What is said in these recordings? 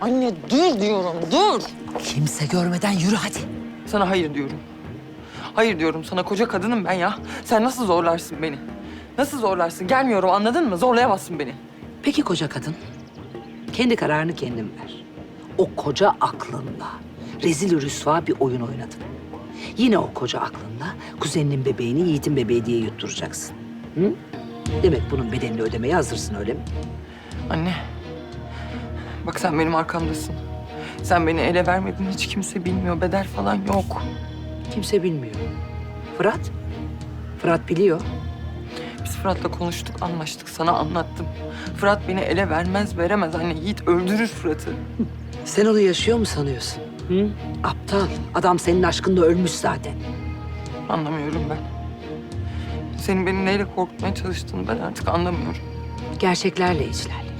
Anne dur diyorum dur. Kimse görmeden yürü hadi. Sana hayır diyorum. Hayır diyorum sana koca kadınım ben ya. Sen nasıl zorlarsın beni? Nasıl zorlarsın? Gelmiyorum anladın mı? Zorlayamazsın beni. Peki koca kadın. Kendi kararını kendin ver. O koca aklınla rezil rüsva bir oyun oynadın. Yine o koca aklınla kuzeninin bebeğini Yiğit'in bebeği diye yutturacaksın. Hı? Demek bunun bedelini ödemeye hazırsın öyle mi? Anne. Bak sen benim arkamdasın. Sen beni ele vermedin. Hiç kimse bilmiyor. Bedel falan yok. Kimse bilmiyor. Fırat? Fırat biliyor. Biz Fırat'la konuştuk, anlaştık. Sana anlattım. Fırat beni ele vermez, veremez. Anne Yiğit öldürür Fırat'ı. Sen onu yaşıyor mu sanıyorsun? Hı? Aptal. Adam senin aşkında ölmüş zaten. Anlamıyorum ben. Senin beni neyle korkutmaya çalıştığını ben artık anlamıyorum. Gerçeklerle içler.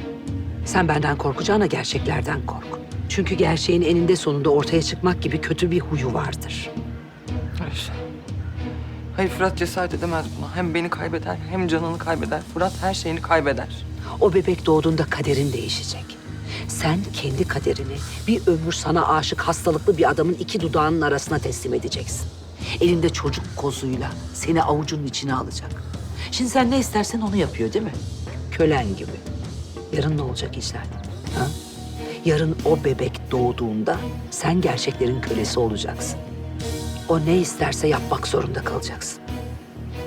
Sen benden korkacağına gerçeklerden kork. Çünkü gerçeğin eninde sonunda ortaya çıkmak gibi kötü bir huyu vardır. Hayır. Hayır Fırat cesaret edemez buna. Hem beni kaybeder hem canını kaybeder. Fırat her şeyini kaybeder. O bebek doğduğunda kaderin değişecek. Sen kendi kaderini bir ömür sana aşık hastalıklı bir adamın iki dudağının arasına teslim edeceksin. Elinde çocuk kozuyla seni avucunun içine alacak. Şimdi sen ne istersen onu yapıyor değil mi? Kölen gibi. Yarın ne olacak işler? Ha? Yarın o bebek doğduğunda sen gerçeklerin kölesi olacaksın. O ne isterse yapmak zorunda kalacaksın.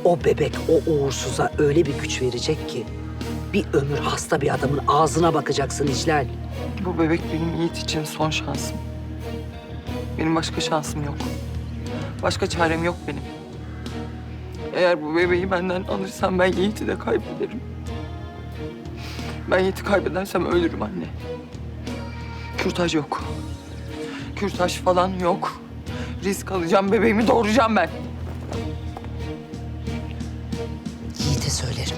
O bebek o uğursuza öyle bir güç verecek ki bir ömür hasta bir adamın ağzına bakacaksın İclal. Bu bebek benim Yiğit için son şansım. Benim başka şansım yok. Başka çarem yok benim. Eğer bu bebeği benden alırsam ben Yiğit'i de kaybederim. Ben Yiğit'i kaybedersem ölürüm anne. Kürtaj yok. Kürtaj falan yok. Risk alacağım, bebeğimi doğuracağım ben. Yiğit'e söylerim.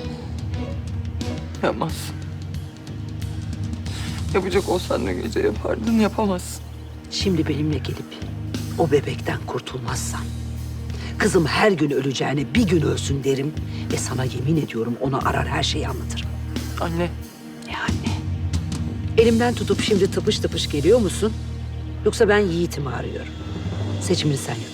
Yapmazsın. Yapacak olsan ne gece yapardın, yapamazsın. Şimdi benimle gelip o bebekten kurtulmazsan... ...kızım her gün öleceğine bir gün ölsün derim... ...ve sana yemin ediyorum onu arar her şeyi anlatırım. Anne, Ne anne? Elimden tutup şimdi tıpış tıpış geliyor musun? Yoksa ben Yiğit'imi arıyorum. Seçimini sen yap.